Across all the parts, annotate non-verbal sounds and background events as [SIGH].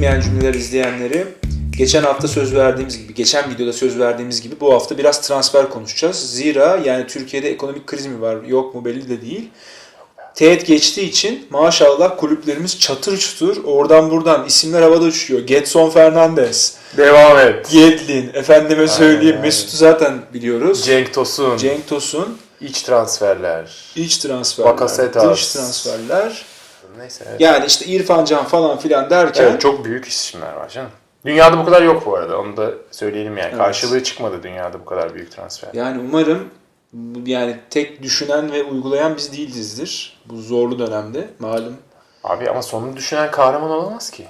bitmeyen cümleler izleyenleri geçen hafta söz verdiğimiz gibi, geçen videoda söz verdiğimiz gibi bu hafta biraz transfer konuşacağız. Zira yani Türkiye'de ekonomik kriz mi var yok mu belli de değil. Teğet geçtiği için maşallah kulüplerimiz çatır çutur oradan buradan isimler havada uçuyor. Getson Fernandes, Devam et. Yedlin, efendime söyleyeyim aynen. Mesut'u zaten biliyoruz. Cenk Tosun. Cenk Tosun, İç transferler. iç transferler, Bakasetas. dış transferler. Neyse. Evet. Yani işte İrfan Can falan filan derken Evet, çok büyük isimler var canım. Dünyada bu kadar yok bu arada. Onu da söyleyelim yani. Evet. Karşılığı çıkmadı dünyada bu kadar büyük transfer. Yani umarım yani tek düşünen ve uygulayan biz değilizdir. Bu zorlu dönemde malum Abi ama sonunu düşünen kahraman olamaz ki.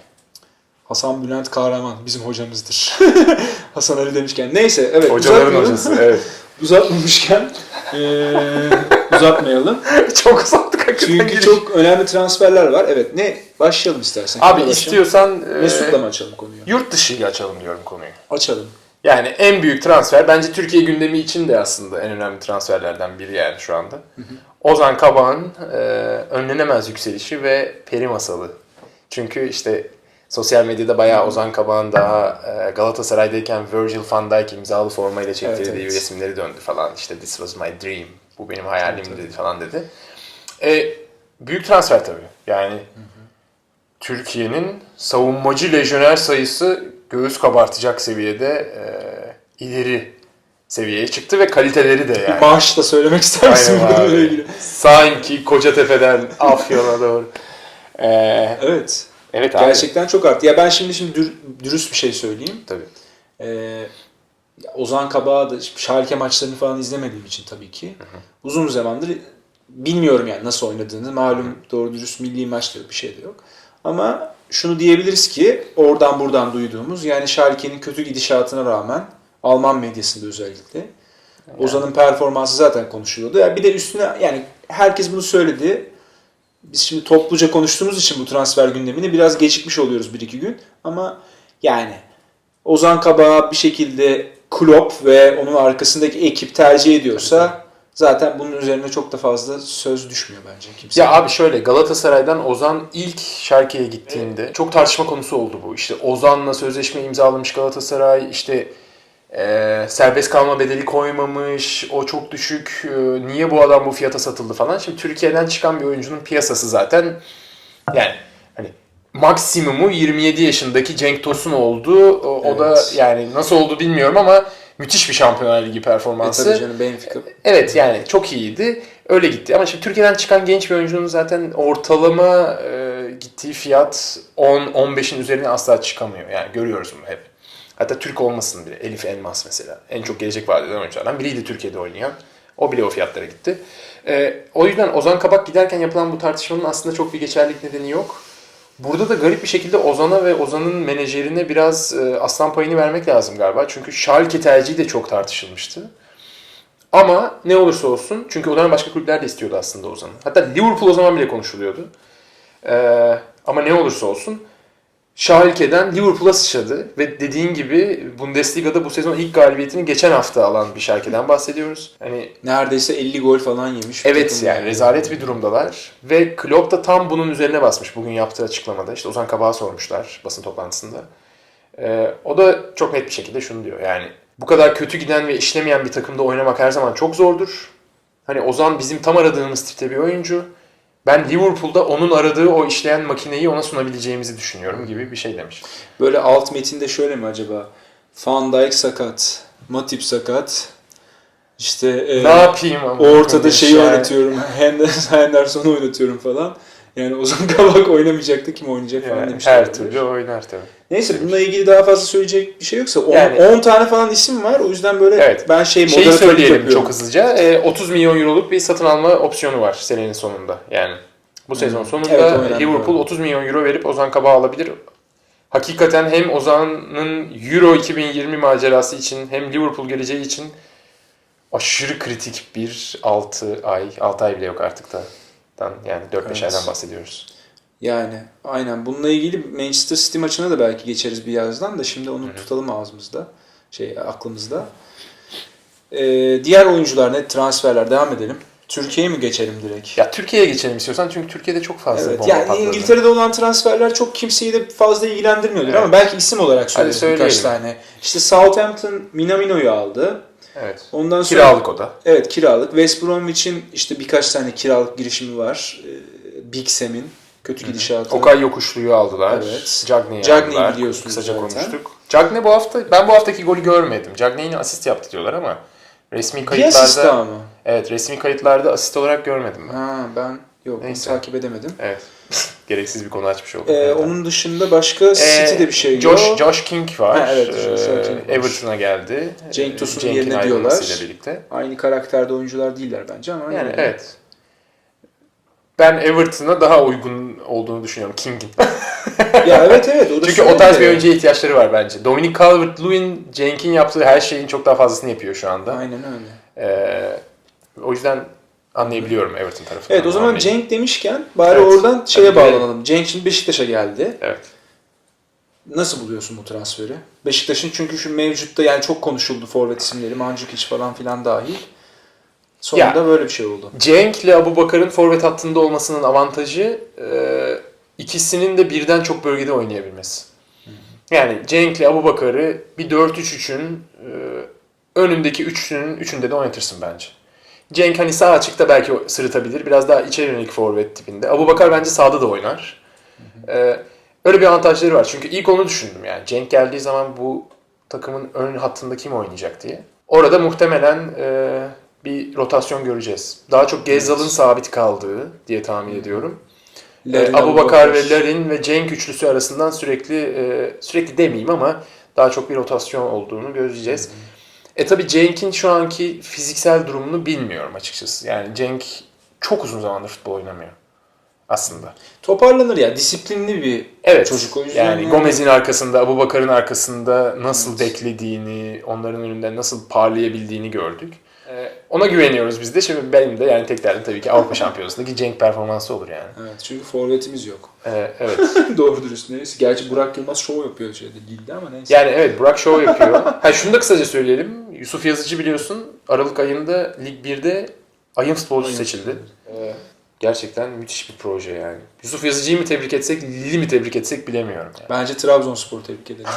Hasan Bülent Kahraman bizim hocamızdır. [LAUGHS] Hasan Ali demişken. Neyse evet Hocaların hocası. Evet. [LAUGHS] Uzatmamışken eee, uzatmayalım. [LAUGHS] çok uzattık hakikaten. Çünkü giriş. çok önemli transferler var. Evet ne başlayalım istersen. Abi Kimle istiyorsan e, Mesut'la mı açalım konuyu? yurt dışı açalım diyorum konuyu. Açalım. Yani en büyük transfer bence Türkiye gündemi için de aslında en önemli transferlerden biri yani şu anda. Ozan Kabak'ın e, önlenemez yükselişi ve peri masalı. Çünkü işte sosyal medyada bayağı Ozan Kabak'ın daha e, Galatasaray'dayken Virgil van Dijk imzalı formayla çektirdiği Evet, evet. resimleri döndü falan. İşte this was my dream, bu benim hayalimdi falan dedi. E, büyük transfer tabii. Yani Türkiye'nin savunmacı lejyoner sayısı göğüs kabartacak seviyede e, ileri seviyeye çıktı ve kaliteleri de yani. maaş da söylemek ister misin bununla ilgili? Sanki Kocatepe'den Afyon'a doğru. Ee, Evet. evet abi. Gerçekten çok arttı. Ya ben şimdi şimdi dür- dürüst bir şey söyleyeyim. Tabii. Ee, Ozan Kabak'ı da Schalke maçlarını falan izlemediğim için tabii ki. Uzun zamandır bilmiyorum yani nasıl oynadığını. Malum doğru dürüst milli maç da yok, bir şey de yok. Ama şunu diyebiliriz ki oradan buradan duyduğumuz yani Schalke'nin kötü gidişatına rağmen Alman medyasında özellikle Ozan'ın performansı zaten konuşuluyordu. Ya bir de üstüne yani herkes bunu söyledi. Biz şimdi topluca konuştuğumuz için bu transfer gündemini biraz gecikmiş oluyoruz bir iki gün. Ama yani Ozan Kabak'ı bir şekilde Klopp ve onun arkasındaki ekip tercih ediyorsa zaten bunun üzerine çok da fazla söz düşmüyor bence kimse. Ya abi şöyle Galatasaray'dan Ozan ilk Schalke'ye gittiğinde çok tartışma konusu oldu bu. İşte Ozan'la sözleşme imzalamış Galatasaray işte e, serbest kalma bedeli koymamış, o çok düşük, e, niye bu adam bu fiyata satıldı falan. Şimdi Türkiye'den çıkan bir oyuncunun piyasası zaten yani hani maksimumu 27 yaşındaki Cenk Tosun oldu. O, o da Evet. yani nasıl oldu bilmiyorum ama müthiş bir Şampiyonlar Ligi E performansı. tabii canım Benfica. Evet yani çok iyiydi. Öyle gitti. Ama şimdi Türkiye'den çıkan genç bir oyuncunun zaten ortalama e, gittiği fiyat 10-15'in üzerine asla çıkamıyor. Yani görüyoruz bunu hep. Hatta Türk olmasın bile. Elif Elmas mesela. En çok gelecek vaat eden oyunculardan biriydi Türkiye'de oynayan. O bile o fiyatlara gitti. E, o yüzden Ozan Kabak giderken yapılan bu tartışmanın aslında çok bir geçerlilik nedeni yok. Burada da garip bir şekilde Ozan'a ve Ozan'ın menajerine biraz e, aslan payını vermek lazım galiba. Çünkü Schalke tercihi de çok tartışılmıştı. Ama ne olursa olsun çünkü o dönem başka kulüpler de istiyordu aslında Ozan'ı. Hatta Liverpool o zaman bile konuşuluyordu. Ee, ama ne olursa olsun Schalke'den Liverpool'a sıçradı ve dediğin gibi Bundesliga'da bu sezon ilk galibiyetini geçen hafta alan bir Schalke'den bahsediyoruz. Hani Neredeyse 50 gol falan yemiş. Evet yani rezalet bir durumdalar. Ve Klopp da tam bunun üzerine basmış bugün yaptığı açıklamada. İşte Ozan Kabak'a sormuşlar basın toplantısında. Ee, o da çok net bir şekilde şunu diyor. Yani bu kadar kötü giden ve işlemeyen bir takımda oynamak her zaman çok zordur. Hani Ozan bizim tam aradığımız tipte bir oyuncu. Ben Liverpool'da onun aradığı o işleyen makineyi ona sunabileceğimizi düşünüyorum gibi bir şey demiş. Böyle alt metinde şöyle mi acaba? Van Dijk sakat, Matip sakat. İşte e, ne yapayım ama? ortada şeyi Yani- oynatıyorum. Henderson, Henderson'u oynatıyorum falan. Yani Ozan [LAUGHS] Kabak oynamayacaktı kim oynayacak falan Yani demişler. her türlü oynar tabii. Neyse bununla ilgili daha fazla söyleyecek bir şey yoksa 10 Yani- tane falan isim var. O yüzden böyle Evet. ben şey Şeyi söyleyelim yapıyorum. çok hızlıca. Ee, 30 milyon euroluk bir satın alma opsiyonu var senenin sonunda. Yani bu sezon sonunda Hmm. Evet, Liverpool doğru. 30 milyon euro verip Ozan Kabak'ı alabilir. Hakikaten hem Ozan'ın Euro 2020 macerası için hem Liverpool geleceği için aşırı kritik bir 6 ay, 6 ay bile yok artık da. Yani 4-5 Evet. aydan bahsediyoruz. Yani aynen. Bununla ilgili Manchester City maçına da belki geçeriz bir yazdan da şimdi onu tutalım ağzımızda. Şey aklımızda. Ee, diğer oyuncular ne? Transferler devam edelim. Türkiye'ye mi geçelim direkt? Ya Türkiye'ye geçelim istiyorsan çünkü Türkiye'de çok fazla Evet, bomba yani patladı. İngiltere'de olan transferler çok kimseyi de fazla ilgilendirmiyordur Evet. ama belki isim olarak söyleyeyim söyleyelim. birkaç tane. İşte Southampton Minamino'yu aldı. Evet. Ondan sonra Kiralık o da. Evet kiralık. West Bromwich'in işte birkaç tane kiralık girişimi var. Ee, Big Sam'in kötü gidişatı. Okay Yokuşlu'yu aldılar. Evet. Cagney'i Cagney'i aldılar. biliyorsunuz Kısaca zaten. konuştuk. Cagney bu hafta, ben bu haftaki golü görmedim. Cagney'in asist yaptı diyorlar ama resmi kayıtlarda mı? evet resmi kayıtlarda asist olarak görmedim ben. Ha ben yok Neyse. takip edemedim. Evet. [LAUGHS] Gereksiz bir konu açmış olduk. Ee, Evet. onun dışında başka City'de bir şey Josh, yok. Josh King var. Ha, evet, Ee. Everton'a geldi. Cenk Ee, Tosun'un yerine diyorlar. birlikte. Aynı karakterde oyuncular değiller bence ama. Yani yine. evet. Ben Everton'a daha uygun olduğunu düşünüyorum King'in. [LAUGHS] ya evet evet. O da Çünkü o tarz bir oyuncuya ihtiyaçları var bence. Dominic Calvert-Lewin, Cenk'in yaptığı her şeyin çok daha fazlasını yapıyor şu anda. Aynen öyle. Ee, o yüzden anlayabiliyorum Everton tarafından. Evet o zaman Hamleyi. Cenk demişken bari Evet. oradan şeye Hadi bağlanalım. Cenk şimdi Beşiktaş'a geldi. Evet. Nasıl buluyorsun bu transferi? Beşiktaş'ın çünkü şu mevcutta yani çok konuşuldu forvet isimleri. Mandzukic falan filan dahil. Sonunda Ya. böyle bir şey oldu. Cenk ile Abu Bakar'ın forvet hattında olmasının avantajı e, ikisinin de birden çok bölgede oynayabilmesi. Yani Cenk ile Abu Bakar'ı bir 4-3-3'ün e, önündeki üçünün üçünde de oynatırsın bence. Cenk hani sağ açıkta belki sırıtabilir. Biraz daha içeri yönelik forvet tipinde. Abu Bakar bence sağda da oynar. E, öyle bir avantajları var. Çünkü ilk onu düşündüm yani. Cenk geldiği zaman bu takımın ön hattında kim oynayacak diye. Orada muhtemelen e, bir rotasyon göreceğiz. Daha çok Gezzal'ın sabit kaldığı diye tahmin ediyorum. Ee, Abu Bakar ve Larin ve Cenk üçlüsü arasından sürekli e, sürekli demeyeyim ama daha çok bir rotasyon olduğunu gözleyeceğiz. E tabi Cenk'in şu anki fiziksel durumunu bilmiyorum açıkçası. Yani Cenk çok uzun zamandır futbol oynamıyor aslında. Toparlanır ya. Disiplinli bir Evet. çocuk o yüzden. yani Gomez'in arkasında, Abu Bakar'ın arkasında nasıl beklediğini, onların önünde nasıl parlayabildiğini gördük. Ee, ona güveniyoruz biz de. Şimdi benim de yani tek derdim tabii ki Avrupa [LAUGHS] Şampiyonası'ndaki Cenk performansı olur yani. Evet çünkü forvetimiz yok. Ee, evet. [LAUGHS] Doğru dürüst neyse. Gerçi Burak Yılmaz şov yapıyor şeyde Lille'de ama neyse. Yani evet Burak Show yapıyor. ha şunu da kısaca söyleyelim. Yusuf Yazıcı biliyorsun Aralık ayında Lig 1'de ayın futbolcusu seçildi. Ee, gerçekten müthiş bir proje yani. Yusuf Yazıcı'yı mı tebrik etsek, Lili mi tebrik etsek bilemiyorum. Yani. Bence Trabzonspor tebrik edelim.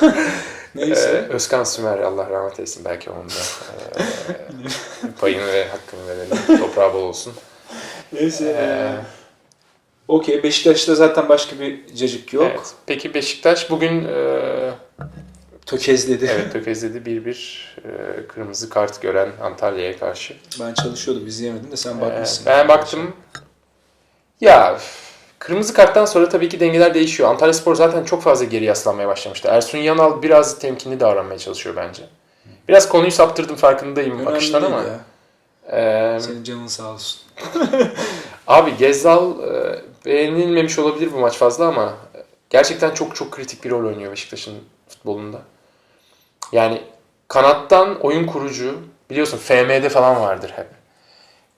[LAUGHS] Ee, neyse. Özkan Sümer Allah rahmet eylesin belki onun da ee, [LAUGHS] payını ve hakkını verelim. Toprağı bol olsun. Neyse. Ee, Okey Beşiktaş'ta zaten başka bir cacık yok. Evet. Peki Beşiktaş bugün ee, Tökezledi. evet tökezledi 1-1 ee, kırmızı kart gören Antalya'ya karşı. Ben çalışıyordum izleyemedim de sen Ee, bakmışsın. ben baktım. Ya kırmızı karttan sonra tabii ki dengeler değişiyor. Antalya Spor zaten çok fazla geri yaslanmaya başlamıştı. Ersun Yanal biraz temkinli davranmaya çalışıyor bence. Biraz konuyu saptırdım farkındayım Önemli akıştan ama. ya. Ee, Senin canın sağ olsun. [LAUGHS] abi Gezzal beğenilmemiş olabilir bu maç fazla ama gerçekten çok çok kritik bir rol oynuyor Beşiktaş'ın futbolunda. Yani kanattan oyun kurucu biliyorsun FM'de falan vardır hep.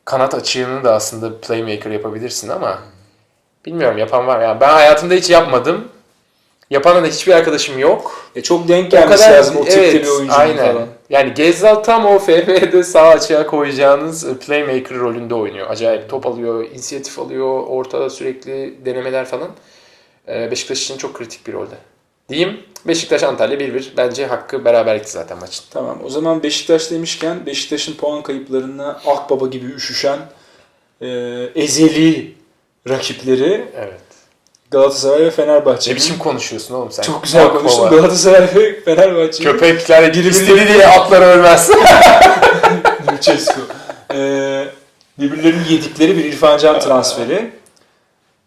Kanat açığını da aslında playmaker yapabilirsin ama bilmiyorum yapan var. Yani ben hayatımda hiç yapmadım. Yapan da hiçbir arkadaşım yok. E çok denk gelmesi kadar- lazım o tipte evet, bir oyuncunun aynen. falan. Yani Gezzal tam o FM'de sağ açığa koyacağınız e, playmaker rolünde oynuyor. Acayip top alıyor, inisiyatif alıyor, ortada sürekli denemeler falan. Ee, Beşiktaş için çok kritik bir rolde. Diyeyim Beşiktaş Antalya 1-1. Bence hakkı beraberlikti zaten maçın. Tamam o zaman Beşiktaş demişken Beşiktaş'ın puan kayıplarına Akbaba gibi üşüşen e, ezeli rakipleri Evet. Galatasaray ve Fenerbahçe. Ne biçim konuşuyorsun oğlum sen? Çok güzel konuştun. Galatasaray ve Fenerbahçe. Köpekler istedi diye atlar ölmez. [LAUGHS] Lucescu. Ee, birbirlerinin yedikleri bir İrfan Can transferi.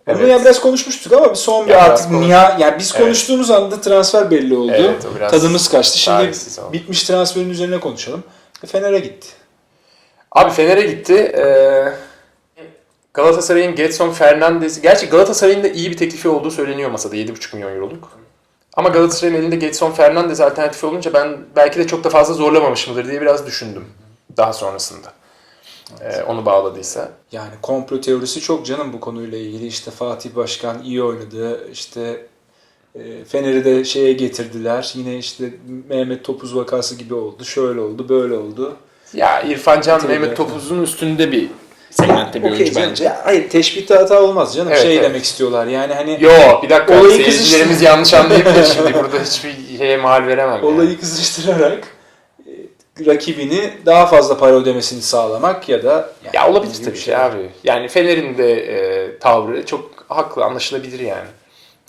Bunu Evet. ya biraz konuşmuştuk ama bir son bir Ya artık niha yani biz Evet. konuştuğumuz anda transfer belli oldu. Evet, Tadımız kaçtı. Şimdi bitmiş transferin üzerine konuşalım. Fener'e gitti. Abi Fener'e gitti. Ee, Galatasaray'ın Getson Fernandez... Gerçi Galatasaray'ın da iyi bir teklifi olduğu söyleniyor masada. 7,5 milyon euroluk. Ama Galatasaray'ın elinde Getson Fernandez alternatifi olunca ben belki de çok da fazla zorlamamış mıdır diye biraz düşündüm. Daha sonrasında. Ee, onu bağladıysa. Yani komplo teorisi çok canım bu konuyla ilgili. İşte Fatih Başkan iyi oynadı. İşte e, Fener'i de şeye getirdiler. Yine işte Mehmet Topuz vakası gibi oldu. Şöyle oldu, böyle oldu. Ya İrfan Can. Mehmet Topuz'un üstünde bir segmentte bir Okey oyuncu canım. bence. Ya, hayır teşbihte hata olmaz canım. Evet, şey evet. demek istiyorlar yani hani Yo bir dakika Olayı seyircilerimiz kızıştı- yanlış anlayabilir şimdi [LAUGHS] burada hiçbir şeye mal veremem. yani. olayı kızıştırarak e, rakibini daha fazla para ödemesini sağlamak ya da yani Ya olabilir tabii ki abi. Yani Fener'in de e, tavrı çok haklı anlaşılabilir yani.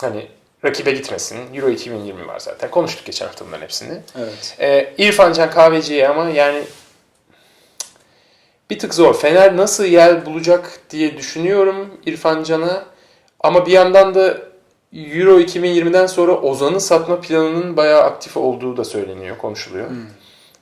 Hani rakibe gitmesin. Euro 2020 var zaten. Konuştuk geçen hafta bunların hepsini. Evet. E, İrfan Can Kahveci'ye ama yani bir tık zor. Fener nasıl yer bulacak diye düşünüyorum İrfan Can'a. Ama bir yandan da Euro 2020'den sonra Ozan'ı satma planının bayağı aktif olduğu da söyleniyor, konuşuluyor. Hmm.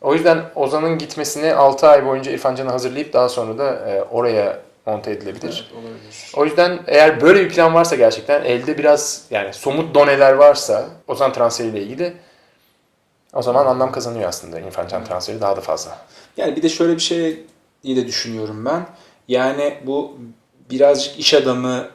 O yüzden Ozan'ın gitmesini 6 ay boyunca İrfan Can'ı hazırlayıp daha sonra da e, oraya monte edilebilir. Evet, olabilir. O yüzden eğer böyle bir plan varsa gerçekten elde biraz yani somut doneler varsa Ozan transferiyle ilgili o zaman anlam kazanıyor aslında İrfan Can transferi daha da fazla. Yani bir de şöyle bir şey iyi de düşünüyorum ben. Yani bu birazcık iş adamı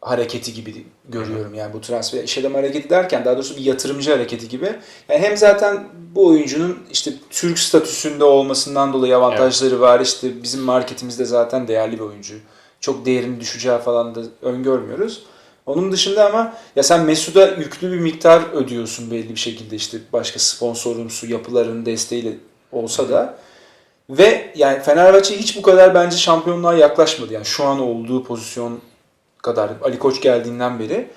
hareketi gibi görüyorum. Yani bu transfer iş adamı hareketi derken daha doğrusu bir yatırımcı hareketi gibi. Yani hem zaten bu oyuncunun işte Türk statüsünde olmasından dolayı avantajları var. İşte bizim marketimizde zaten değerli bir oyuncu. Çok değerinin düşeceği falan da öngörmüyoruz. Onun dışında ama ya sen Mesut'a yüklü bir miktar ödüyorsun belli bir şekilde işte başka sponsorumsu yapıların desteğiyle olsa da. Ve yani Fenerbahçe hiç bu kadar bence şampiyonluğa yaklaşmadı. Yani şu an olduğu pozisyon kadar Ali Koç geldiğinden beri.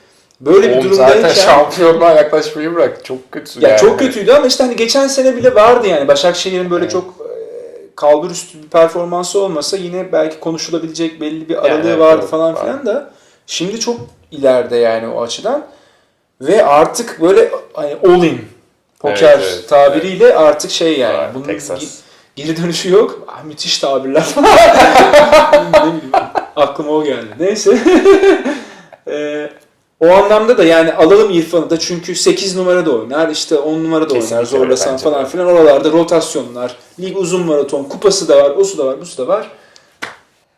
Böyle bir Oğlum durumdayken zaten şampiyonluğa yaklaşmayı bırak. Çok kötü ya yani. çok kötüydü ama işte hani geçen sene bile vardı yani Başakşehir'in böyle Evet. çok e, kalbur üstü bir performansı olmasa yine belki konuşulabilecek belli bir aralığı evet, vardı evet, falan var. filan da şimdi çok ileride yani o açıdan ve artık böyle hani all in poker Evet, evet, tabiriyle artık şey yani bunun Texas. Geri dönüşü yok. Ah, müthiş tabirler ne [LAUGHS] bileyim, aklıma o geldi. Neyse. [LAUGHS] Ee, o anlamda da yani alalım İrfan'ı da çünkü 8 numara da oynar, işte 10 numara da oynar zorlasan bence falan de. filan. Oralarda rotasyonlar, lig uzun maraton, kupası da var, o su da var, bu su da var.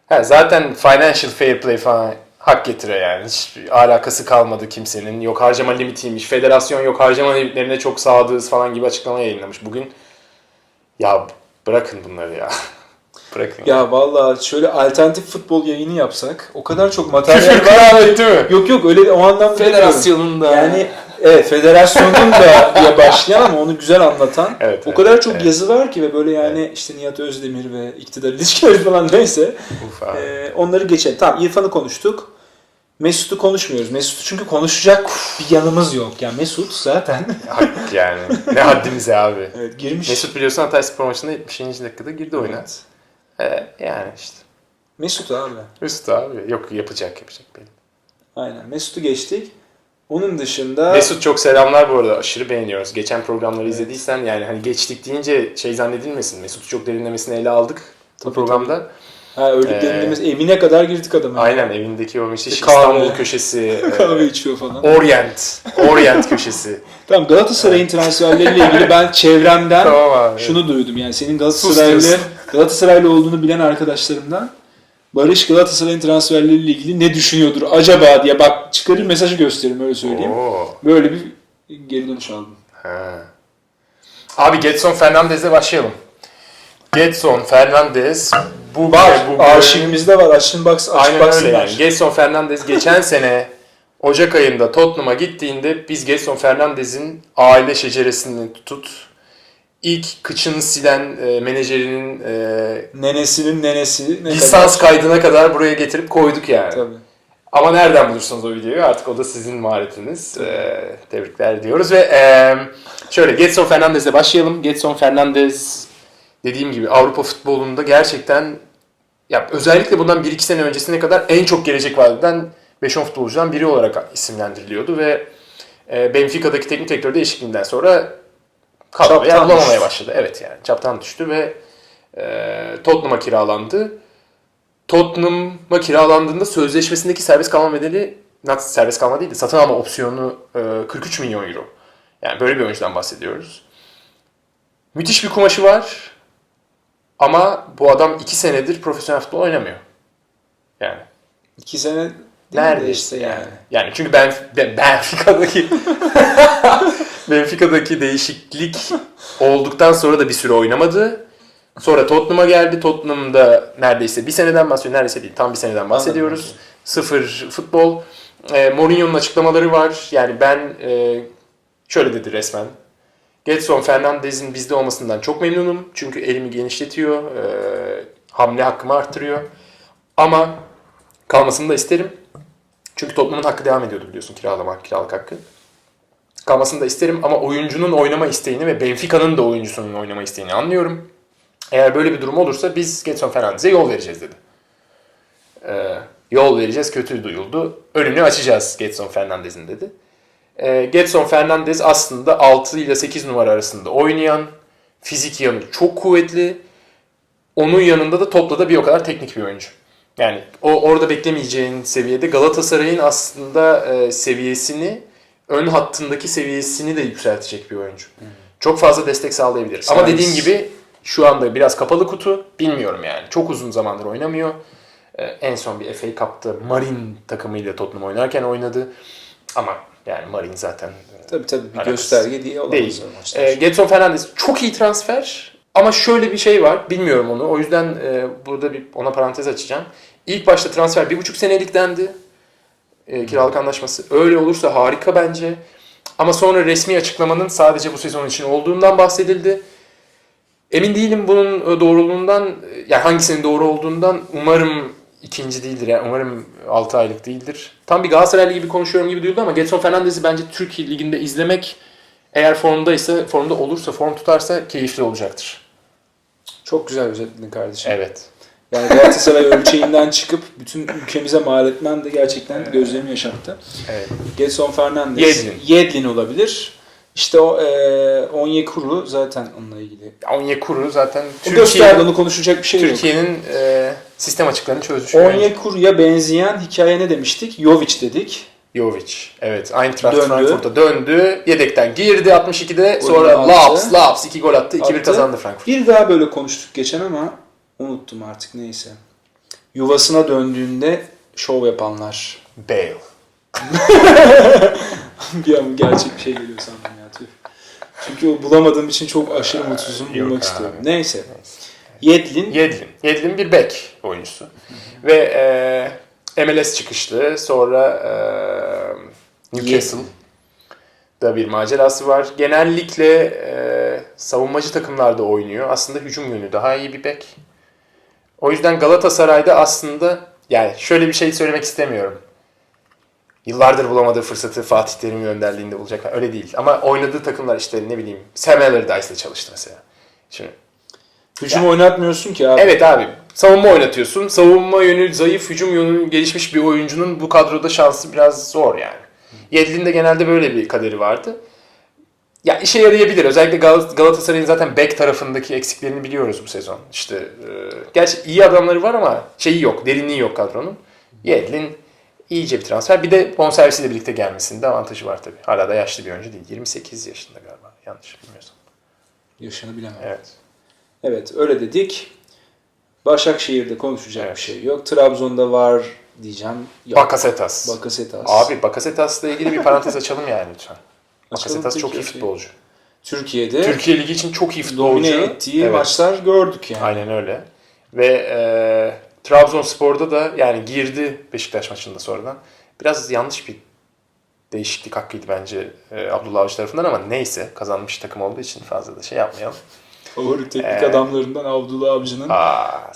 Ha, zaten financial fair play falan hak getire yani. Hiç alakası kalmadı kimsenin. Yok harcama limitiymiş. Federasyon yok harcama limitlerine çok sadığız falan gibi açıklama yayınlamış bugün. Ya bırakın bunları ya. [LAUGHS] bırakın. Ya vallahi şöyle alternatif futbol yayını yapsak o kadar çok materyal var. değil mi? Yok yok öyle o anlamda. Federasyonun da. Yani evet federasyonun da [LAUGHS] diye başlayan ama onu güzel anlatan Evet, o evet, kadar çok evet. yazı var ki ve böyle yani işte Nihat Özdemir ve iktidar ilişkileri falan neyse Uf. Ee, onları geçelim. Tamam İrfan'ı konuştuk. Mesut'u konuşmuyoruz. Mesut'u çünkü konuşacak bir yanımız yok. Yani Mesut zaten [LAUGHS] Hak yani. Ne haddimize abi. [LAUGHS] evet, girmiş. Mesut biliyorsun Hatay Spor maçında 70. dakikada girdi oyuna. Evet. Ee, yani işte. Mesut abi. Mesut abi. Yok yapacak yapacak benim. Aynen. Mesut'u geçtik. Onun dışında Mesut çok selamlar bu arada. Aşırı beğeniyoruz. Geçen programları izlediysen yani hani geçtik deyince şey zannedilmesin. Mesut'u çok derinlemesine ele aldık bu Tabii, programda. Ha, öyle Ee, dediğimiz evine kadar girdik adamın. Aynen evindeki o müthiş Kahve. İstanbul köşesi. [LAUGHS] Kahve e, içiyor falan. Orient. Orient [LAUGHS] köşesi. Tamam Galatasaray'ın transferleriyle ilgili ben çevremden tamam abi. şunu duydum. Yani senin Galatasaraylı diyorsun. Galatasaraylı olduğunu bilen arkadaşlarımdan Barış Galatasaray'ın transferleriyle ilgili ne düşünüyordur acaba diye bak çıkarayım mesajı göstereyim öyle söyleyeyim. Oo. Böyle bir geri dönüş aldım. Ha. Abi Getson Fernandez'le başlayalım. Getson Fernandez bu Var, bu arşivimizde var. Baks, açık Aynen öyle yani. Getson Fernandez geçen [LAUGHS] sene Ocak ayında Tottenham'a gittiğinde biz Getson Fernandez'in aile şeceresini tut ilk kıçını silen e, menajerinin e, Nenesinin nenesi ne lisans kaydına kadar buraya getirip koyduk yani. kadar. Tabii. Ama nereden bulursunuz o videoyu artık o da sizin maharetiniz. Ee, tebrikler diyoruz ve e, şöyle Getson Fernandez'le başlayalım. Getson Fernandez dediğim gibi Avrupa futbolunda gerçekten ya özellikle bundan 1-2 sene öncesine kadar en çok gelecek vaat eden 5-10 futbolcudan biri olarak isimlendiriliyordu ve e, Benfica'daki teknik direktör değişikliğinden sonra kadroya bulamamaya başladı. Evet yani çaptan düştü ve e, Tottenham'a kiralandı. Tottenham'a kiralandığında sözleşmesindeki serbest kalma bedeli serbest kalma değil de satın alma opsiyonu e, 43 milyon euro. Yani böyle bir oyuncudan bahsediyoruz. Müthiş bir kumaşı var. Ama bu adam 2 senedir profesyonel futbol oynamıyor. Yani İki sene neredeyse yani. yani. Yani çünkü ben ben- Benfica'daki [LAUGHS] Benfica'daki değişiklik olduktan sonra da bir süre oynamadı. Sonra Tottenham'a geldi. Tottenham'da neredeyse bir seneden bahsediyor. Neredeyse değil. Tam bir seneden bahsediyoruz. Anladım. Sıfır futbol. E, Mourinho'nun açıklamaları var. Yani ben e, şöyle dedi resmen. Getson Fernandez'in bizde olmasından çok memnunum. Çünkü elimi genişletiyor. e, hamle hakkımı arttırıyor. Ama kalmasını da isterim. Çünkü Tottenham'ın hakkı devam ediyordu biliyorsun kiralama, kiralık hakkı. Kalmasını da isterim ama oyuncunun oynama isteğini ve Benfica'nın da oyuncusunun oynama isteğini anlıyorum. Eğer böyle bir durum olursa biz Getson Fernandez'e yol vereceğiz dedi. Ee, yol vereceğiz kötü duyuldu. Önünü açacağız Getson Fernandez'in dedi. Ee, Getson Fernandez aslında 6 ile 8 numara arasında oynayan, fizik yanı çok kuvvetli. Onun yanında da topla da bir o kadar teknik bir oyuncu. Yani o orada beklemeyeceğin seviyede Galatasaray'ın aslında e, seviyesini, ön hattındaki seviyesini de yükseltecek bir oyuncu. Çok fazla destek sağlayabilir. Ama dediğim gibi şu anda biraz kapalı kutu. Bilmiyorum yani. Çok uzun zamandır oynamıyor. E, en son bir FA Cup'ta Marin takımıyla Tottenham oynarken oynadı. Ama yani Marin zaten e, Tabii tabii bir gösterge diye olamaz değil. E, Getson Fernandes çok iyi transfer ama şöyle bir şey var. Bilmiyorum onu. O yüzden e, burada bir ona parantez açacağım. İlk başta transfer bir buçuk senelik dendi. E, kiralık anlaşması. Öyle olursa harika bence. Ama sonra resmi açıklamanın sadece bu sezon için olduğundan bahsedildi. Emin değilim bunun e, doğruluğundan, e, yani hangisinin doğru olduğundan. Umarım ikinci değildir. Yani umarım 6 aylık değildir. Tam bir Galatasaraylı gibi konuşuyorum gibi duyuldu ama Getson Fernandez'i bence Türkiye Ligi'nde izlemek eğer formdaysa, formda olursa, form tutarsa keyifli olacaktır. Çok güzel özetledin kardeşim. Evet. Yani Galatasaray [LAUGHS] ölçeğinden çıkıp bütün ülkemize mal etmen de gerçekten gözlerimi yaşattı. Evet. Getson Fernandes, Yedlin. Yedlin olabilir. İşte o e, Onyekuru zaten onunla ilgili. Onyekuru zaten gösterdi Türkiye, onu konuşacak bir şey yok. Türkiye'nin e, sistem açıklarını çözmüş. Onyekuru'ya benzeyen hikaye ne demiştik? Jovic dedik. Jovic. Evet. Eintracht Döndü. Frankfurt'a döndü. Yedekten girdi 62'de. Golünü Sonra laps laps 2 gol attı. 2-1 Attı. kazandı Frankfurt. Bir daha böyle konuştuk geçen ama unuttum artık neyse. Yuvasına döndüğünde şov yapanlar. Bale. [LAUGHS] bir an gerçek bir şey geliyor sandım. Çünkü o bulamadığım için çok aşırı mutsuzum yok bulmak abi. istiyorum. Neyse. Yedlin. Yedlin. Yedlin bir bek oyuncusu. Ve e, MLS çıkışlı. Sonra e, Newcastle da bir macerası var. Genellikle e, savunmacı takımlarda oynuyor. Aslında hücum yönü daha iyi bir bek. O yüzden Galatasaray'da aslında yani şöyle bir şey söylemek istemiyorum. Yıllardır bulamadığı fırsatı Fatih Terim önderliğinde bulacak. Öyle değil. Ama oynadığı takımlar işte ne bileyim Sam Allardyce'la çalıştı mesela. Şimdi Hücum oynatmıyorsun ki abi. Evet abi. Savunma oynatıyorsun. Savunma yönü zayıf, hücum yönü gelişmiş bir oyuncunun bu kadroda şansı biraz zor yani. Yedlin'de genelde böyle bir kaderi vardı. Ya işe yarayabilir. Özellikle Gal- Galatasaray'ın zaten bek tarafındaki eksiklerini biliyoruz bu sezon. İşte e, gerçi iyi adamları var ama şeyi yok, derinliği yok kadronun. Yedlin iyice bir transfer. Bir de bonservisiyle birlikte gelmesinde avantajı var tabii. Hala da yaşlı bir oyuncu değil. 28 yaşında galiba. Yanlış bilmiyorsam. Yaşını bilemem. Evet. Evet öyle dedik. Başakşehir'de konuşacak Evet. bir şey yok. Trabzon'da var diyeceğim. Yok. Bakasetas. Bakasetas. Abi Bakasetas'la ilgili bir parantez açalım yani lütfen. Bakasetas çok iyi futbolcu. Türkiye'de Türkiye Ligi için çok iyi futbolcu. domine ettiği Evet, maçlar gördük yani. Aynen öyle. Ve e, Trabzonspor'da da yani girdi Beşiktaş maçında sonradan. Biraz yanlış bir değişiklik hakkıydı bence e, Abdullah Avcı tarafından ama neyse kazanmış takım olduğu için fazla da şey yapmayalım. Favori teknik Ee, adamlarından Abdullah Avcı'nın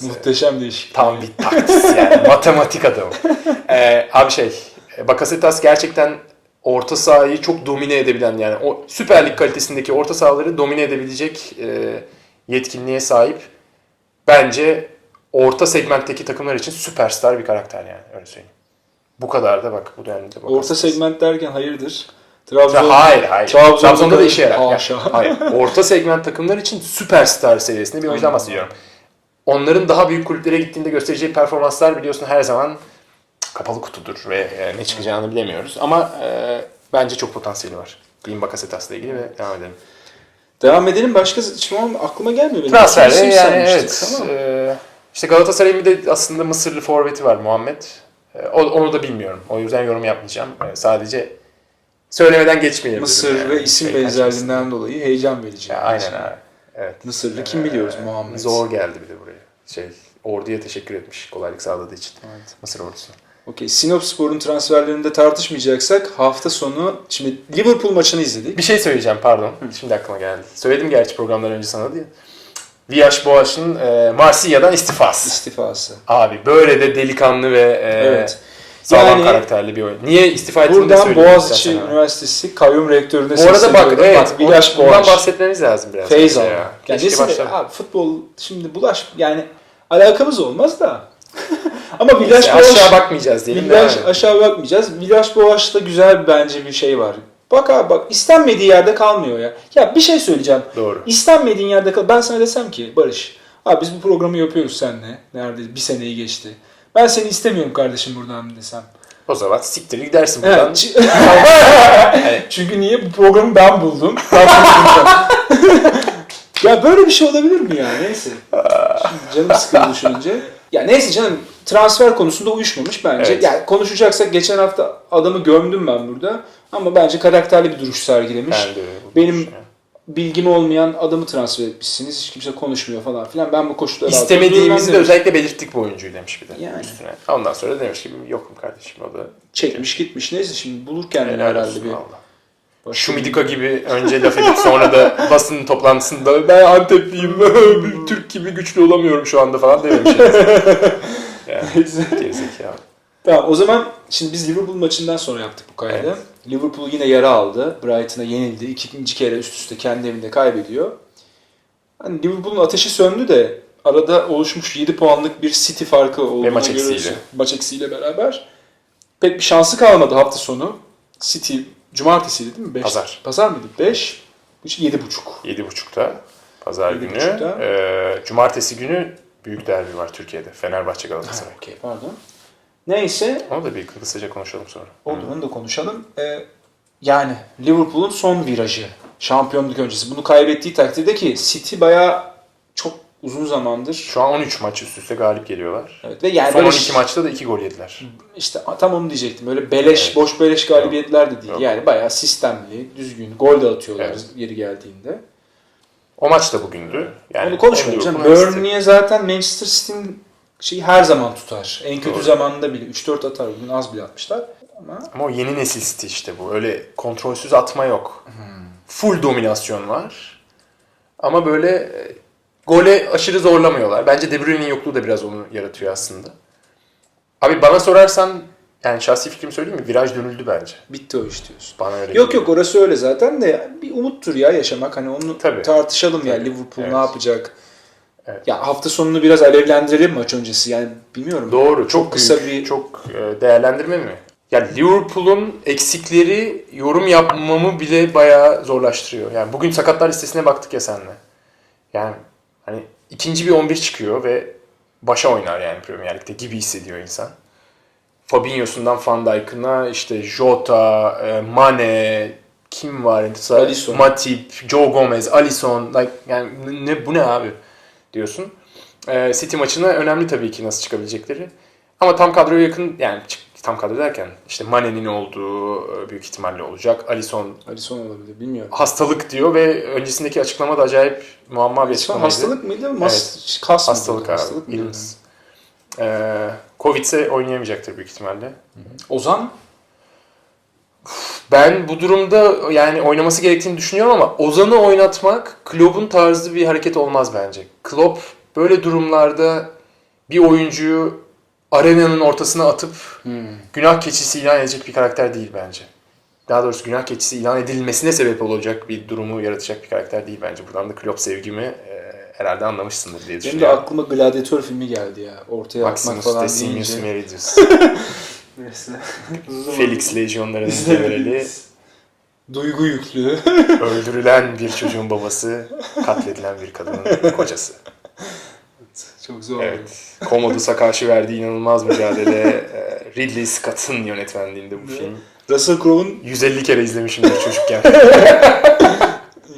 muhteşem değişikliği. Tam bir taktis yani. [LAUGHS] Matematik adamı. Ee, abi şey, Bakasetas gerçekten orta sahayı çok domine edebilen yani o Süper Lig kalitesindeki orta sahaları domine edebilecek e, yetkinliğe sahip. Bence orta segmentteki takımlar için süperstar bir karakter yani öyle söyleyeyim. Bu kadar da bak bu dönemde Bakasetas. Orta segment derken hayırdır? Trabzon, hayır hayır. Trabzon'da Trabzon'da da işe yarar. Hayır. Orta segment takımlar için süperstar seviyesinde bir oyuncudan bahsediyorum. Onların daha büyük kulüplere gittiğinde göstereceği performanslar biliyorsun her zaman kapalı kutudur ve e, ne çıkacağını bilemiyoruz. Ama e, bence çok potansiyeli var. Diyeyim Bakasetas'la ilgili ve devam edelim. Devam edelim. Başka şu an aklıma gelmiyor benim. Transferle İsim yani evet. Tamam. E, işte Galatasaray'ın bir de aslında Mısırlı forveti var Muhammed. E, o- onu da bilmiyorum. O yüzden yorum yapmayacağım. E, sadece söylemeden geçmeyelim. Mısır yani. ve isim Şey benzerliğinden dolayı heyecan verici. Ya, aynen abi. Evet. Mısırlı kim biliyoruz Muhammed. Zor geldi bir de buraya. Şey, orduya teşekkür etmiş kolaylık sağladığı için. Evet. Mısır ordusu. Okey. Sinop Spor'un transferlerinde tartışmayacaksak hafta sonu şimdi Liverpool maçını izledik. Bir şey söyleyeceğim pardon. Şimdi aklıma geldi. Söyledim gerçi programdan önce sana diye. Viyaş Boğaç'ın e, Marsilya'dan istifası. istifası. Abi böyle de delikanlı ve e, Evet. sağlam Yani- karakterli bir oyun. Niye istifa ettiğini de Buradan söyleyeyim Boğaziçi istersen abi. Üniversitesi kayyum rektörüne Bu arada bak evet Vilaş bundan Boğaç. bahsetmemiz lazım biraz. Feyz al. ya. Yani başlar- abi futbol şimdi bulaş yani alakamız olmaz da. [LAUGHS] Ama Vilaş Boğaç aşağı bakmayacağız diyelim. Villaş de. aşağı bakmayacağız. Villaş Boğaç'ta güzel bence bir şey var. Bak abi bak istenmediği yerde kalmıyor ya. Ya bir şey söyleyeceğim. Doğru. İstenmediğin yerde kal. Ben sana desem ki Barış, abi biz bu programı yapıyoruz seninle. Nerede bir seneyi geçti. Ben seni istemiyorum kardeşim buradan desem. O zaman siktir gidersin buradan. Evet. [LAUGHS] Çünkü niye bu programı ben buldum. [LAUGHS] Ya böyle bir şey olabilir mi ya? Neyse. Şimdi canım sıkıldı düşününce. Ya neyse canım transfer konusunda uyuşmamış bence. Evet. Yani konuşacaksak geçen hafta adamı gömdüm ben burada. Ama bence karakterli bir duruş sergilemiş. Ben de Benim-. Bilgim olmayan adamı transfer etmişsiniz. Hiç kimse konuşmuyor falan filan. Ben bu koşulları İstemediğimizi de özellikle belirttik bu oyuncuyu demiş bir de Yani. üstüne. Ondan sonra demiş ki yokum kardeşim o da. Çekmiş gitmiş. Neyse şimdi bulur kendini helal herhalde olsun bir. valla. Şu Midika gibi önce laf edip sonra da basın toplantısında ben Antepliyim, [LAUGHS] bir Türk gibi güçlü olamıyorum şu anda falan dememiş. [LAUGHS] yani, [LAUGHS] gerizekalı. Tamam o zaman şimdi biz Liverpool maçından sonra yaptık bu kaydı. Evet. Liverpool yine yara aldı. Brighton'a yenildi. İkinci kere üst üste kendi evinde kaybediyor. Hani Liverpool'un ateşi söndü de arada oluşmuş 7 puanlık bir City farkı olduğunu maç görüyoruz. eksiğiyle. Maç eksiğiyle beraber. Pek bir şansı kalmadı hafta sonu. City cumartesiydi değil mi? Beş, Pazar. Pazar mıydı? 5, 7 buçuk. 7.30'da pazar Yedi günü. buçukta. Ee, cumartesi günü büyük derbi var Türkiye'de. Fenerbahçe Galatasaray. Okey pardon. Neyse Onu da bir kısaca konuşalım sonra. Olur onu da konuşalım. Ee, yani Liverpool'un son virajı. Şampiyonluk öncesi. Bunu kaybettiği takdirde ki City bayağı çok uzun zamandır. Şu an 13 maç üst üste galip geliyorlar. Evet ve yani Son böyle 12 maçta da 2 gol yediler. işte tam onu diyecektim. Öyle beleş, Evet. boş beleş galibiyetler de değil. Yok. Yani bayağı sistemli, düzgün, gol de atıyorlar Evet. yeri geldiğinde. O maç da bugündü. Yani onu. Liverpool hem City. Burnley'e zaten Manchester City'nin şeyi her zaman tutar. En kötü Doğru. zamanında bile 3-4 atar. Bugün az bile atmışlar. Ama Ama o yeni nesil City işte bu. Öyle kontrolsüz atma yok. Full dominasyon var. Ama böyle e, gole aşırı zorlamıyorlar. Bence De Bruyne'nin yokluğu da biraz onu yaratıyor aslında. Abi bana sorarsan yani şahsi fikrimi söyleyeyim mi? Viraj dönüldü bence. bitti o iş diyorsun. Bana öyle Yok geliyor. yok orası öyle zaten de bir umuttur ya yaşamak. Hani onu Tabii. tartışalım ya Tabii. Liverpool Evet. ne yapacak? Evet. Ya hafta sonunu biraz alevlendirelim maç öncesi. Yani bilmiyorum. Doğru. Çok, Çok kısa büyük, bir- çok e, değerlendirme mi? Ya Liverpool'un eksikleri yorum yapmamı bile bayağı zorlaştırıyor. Yani bugün sakatlar listesine baktık ya senle. Yani ikinci bir 11 çıkıyor ve başa oynar yani Premier Lig'de gibi hissediyor insan. Fabinho'sundan Van Dijk'ına işte Jota, e, Mane, kim var? Alisson. Matip, Joe Gomez, Alisson. Like, yani ne, bu ne abi diyorsun. Ee, City maçına önemli tabii ki nasıl çıkabilecekleri. Ama tam kadroya yakın yani tam kadro derken işte Mane'nin olduğu e, büyük ihtimalle olacak. Alisson Alisson olabilir bilmiyorum. hastalık diyor ve öncesindeki açıklama da acayip muamma bir Alisson açıklamaydı. hastalık mıydı? Mas kas mıydı? Hastalık abi. Hastalık mıydı? Illness. Ee, Covid'se oynayamayacaktır büyük ihtimalle. Ozan Ben bu durumda yani oynaması gerektiğini düşünüyorum ama Ozan'ı oynatmak Klopp'un tarzı bir hareket olmaz bence. Klopp böyle durumlarda bir oyuncuyu arenanın ortasına atıp günah keçisi ilan edecek bir karakter değil bence. Daha doğrusu günah keçisi ilan edilmesine sebep olacak bir durumu yaratacak bir karakter değil bence. Buradan da Klopp sevgimi e, herhalde anlamışsındır diye benim de düşünüyorum. aklıma Gladyatör filmi geldi ya. Ortaya atmak Maximus falan Decimus deyince. Meridius. [LAUGHS] Neyse. Felix Legionlarının İzlemediniz. devreli. Duygu yüklü. Öldürülen bir çocuğun babası, katledilen bir kadının kocası. Çok zor. Evet. Commodus'a karşı verdiği inanılmaz mücadele. e, Ridley Scott'ın yönetmenliğinde bu film. Russell Crowe'un 150 kere izlemişimdir çocukken. [LAUGHS]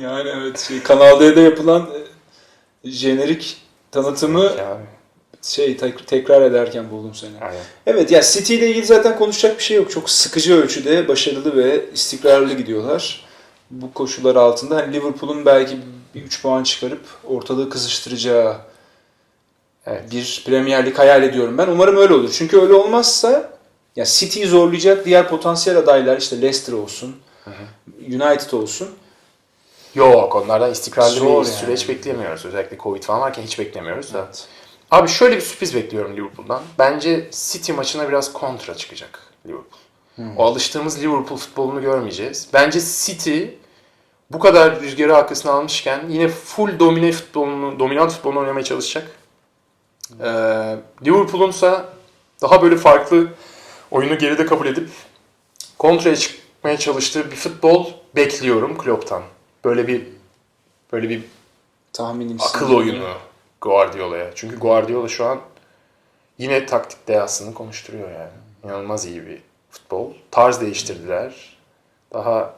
yani evet şey, Kanal D'de yapılan e, jenerik tanıtımı şey tek- tekrar ederken buldum seni. aynen. Evet ya City ile ilgili zaten konuşacak bir şey yok. Çok sıkıcı ölçüde başarılı ve istikrarlı gidiyorlar. Bu koşullar altında hani Liverpool'un belki bir 3 puan çıkarıp ortalığı kızıştıracağı Evet. bir Premier Lig hayal ediyorum ben. Umarım öyle olur. Çünkü öyle olmazsa ya City'yi zorlayacak diğer potansiyel adaylar işte Leicester olsun, United olsun. Yok onlardan istikrarlı Zor bir yani. süreç beklemiyoruz. Özellikle Covid falan varken hiç beklemiyoruz da. Abi şöyle bir sürpriz bekliyorum Liverpool'dan. Bence City maçına biraz kontra çıkacak Liverpool. O alıştığımız Liverpool futbolunu görmeyeceğiz. Bence City bu kadar rüzgarı arkasına almışken yine full domine futbolunu, dominant futbolunu oynamaya çalışacak. Ee, Liverpool'unsa daha böyle farklı oyunu geride kabul edip kontraya çıkmaya çalıştığı bir futbol bekliyorum Klopp'tan. Böyle bir böyle bir Tahminim akıl oyunu Guardiola'ya. Çünkü Guardiola şu an yine taktik dehasını konuşturuyor yani. İnanılmaz iyi bir futbol. Tarz değiştirdiler. Daha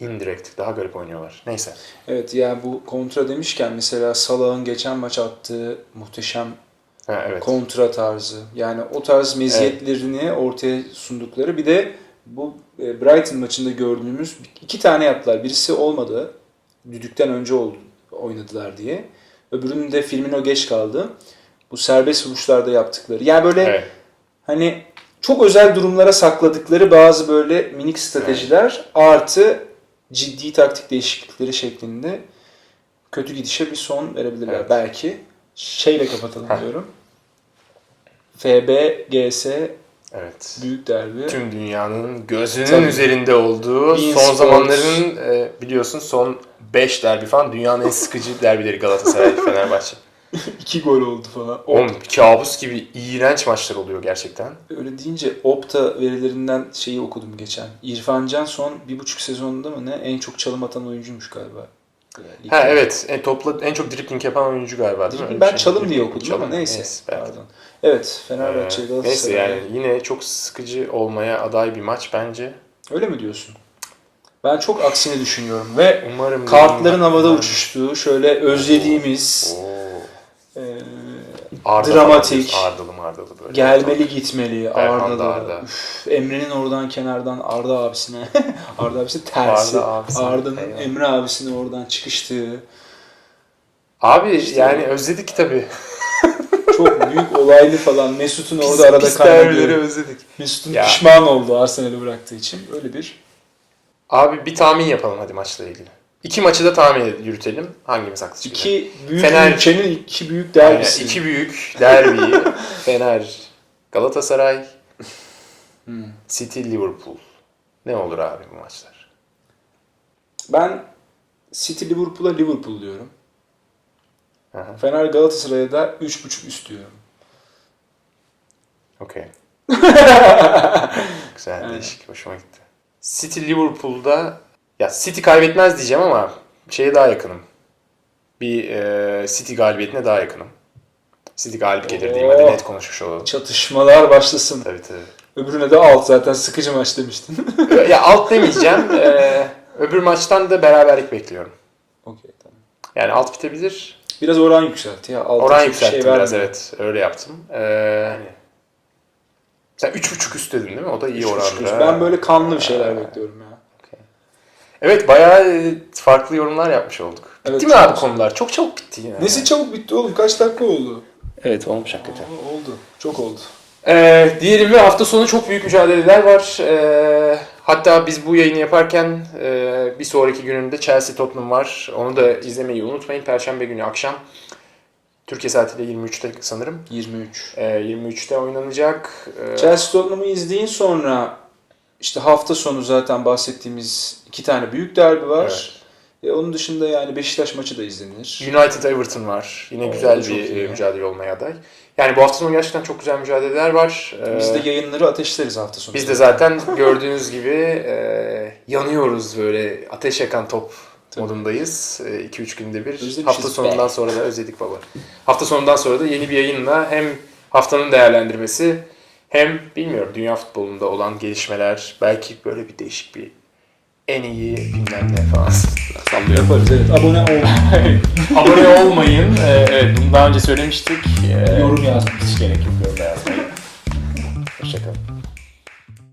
indirekt, daha garip oynuyorlar. Neyse. Evet yani bu kontra demişken mesela Salah'ın geçen maç attığı muhteşem Ha, evet. kontra tarzı. Yani o tarz meziyetlerini ortaya sundukları bir de bu e, Brighton maçında gördüğümüz iki tane yaptılar. Birisi olmadı. Düdükten önce oldu, oynadılar diye. Öbüründe Firmino geç kaldı. Bu serbest vuruşlarda yaptıkları. Yani böyle evet. hani çok özel durumlara sakladıkları bazı böyle minik stratejiler artı ciddi taktik değişiklikleri şeklinde kötü gidişe bir son verebilirler Evet. belki. Şeyle kapatalım Heh. diyorum. FBGS Evet. büyük derbi. Tüm dünyanın gözünün Tabii. üzerinde olduğu Bein son Sports. zamanların e, biliyorsun son 5 derbi falan dünyanın en sıkıcı derbileri Galatasaray [LAUGHS] Fenerbahçe. İki gol oldu falan. Oğlum kabus gibi iğrenç maçlar oluyor gerçekten. Öyle deyince Opta verilerinden şeyi okudum geçen. İrfan Can son bir buçuk sezonda mı ne en çok çalım atan oyuncuymuş galiba. Ha evet, en, topla, en çok dribbling yapan oyuncu galiba değil mi? Ben şey. çalım diye okudum çalım. ama neyse. belki. Pardon. Evet Fenerbahçe Ee, neyse yani yine çok sıkıcı olmaya aday bir maç bence. Öyle mi diyorsun? Ben çok aksini düşünüyorum ve Umarım kartların havada umarım- uçuştuğu şöyle özlediğimiz Oo. e, Arda Dramatik. falan Ardalı mardalı böyle. gelmeli gitmeli Berkan Arda'da. da Arda. Üf, Emre'nin oradan kenardan Arda abisine [LAUGHS] Arda abisi tersi. Arda abisi. Arda'nın Eyvallah. Emre abisine oradan çıkıştığı Abi İşte- yani özledik tabii. [LAUGHS] çok büyük olaylı falan. Mesut'un orada arada pis derbileri kaynadığı. özledik. Mesut'un Ya. pişman oldu Arsenal'i bıraktığı için. Öyle bir. Abi bir tahmin yapalım hadi maçla ilgili. İki maçı da tahmin yürütelim. Hangimiz haklı çıkacak? İki büyük Fener- ülkenin iki büyük derbisi. iki büyük derbi. [LAUGHS] Fener, Galatasaray, Hmm. City, Liverpool. Ne olur abi bu maçlar? Ben City Liverpool'a Liverpool diyorum. Hı. Fener Galatasaray'a da 3.5 üst diyorum. Okey. [LAUGHS] Güzel, değişik. Hoşuma gitti. City Liverpool'da ya City kaybetmez diyeceğim ama şeye daha yakınım. Bir e, City galibiyetine daha yakınım. City galip gelir diyeyim. Hadi net konuşmuş olalım. Çatışmalar başlasın. Tabii tabii. Öbürüne de alt zaten sıkıcı maç demiştin. ya [LAUGHS] alt demeyeceğim. E, öbür maçtan da beraberlik bekliyorum. Okey tamam. Yani alt bitebilir. Biraz oran yükseltti ya. Alta Oran yükselttim şey biraz vermiyor. evet. Öyle yaptım. Ee, hani sen 3.5 üst dedin değil mi? O da iyi ha. Ben böyle kanlı bir şeyler Ha. bekliyorum ya. Evet bayağı e, farklı yorumlar yapmış olduk. Bitti Evet, mi abi güzel. konular? Çok çabuk bitti yine. Nesi çabuk bitti oğlum? Kaç dakika oldu? Evet olmuş hakikaten. Aa, oldu. Çok oldu. Ee, diyelim ve hafta sonu çok büyük mücadeleler var. Ee, hatta biz bu yayını yaparken e, bir sonraki gününde Chelsea Tottenham var. Onu da izlemeyi unutmayın. Perşembe günü akşam. Türkiye saatiyle 23'te sanırım. 23. Ee, 23'te oynanacak. Ee, Chelsea Tottenham'ı izleyin sonra işte hafta sonu zaten bahsettiğimiz iki tane büyük derbi var. E, onun dışında yani Beşiktaş maçı da izlenir. United Everton var. Yine Oo, güzel bir iyi. e, mücadele olmaya aday. Yani bu hafta sonu gerçekten çok güzel mücadeleler var. Ee, Biz de yayınları ateşleriz hafta sonu. biz de zaten [LAUGHS] gördüğünüz gibi e, yanıyoruz böyle ateş yakan top Tabii. modundayız. 2-3 günde bir. Özlemişiz hafta be. sonundan sonra da özledik baba. Hafta sonundan sonra da yeni bir yayınla hem haftanın değerlendirmesi hem bilmiyorum dünya futbolunda olan gelişmeler belki böyle bir değişik bir en iyi bilmem ne falan sallıyorum. Yaparız evet. Abone olmayı, [LAUGHS] Abone olmayın. Ee, evet bunu daha önce söylemiştik. Ee, yorum yazmayı. hiç gerek yok yorum yazmayı. Hoşçakalın.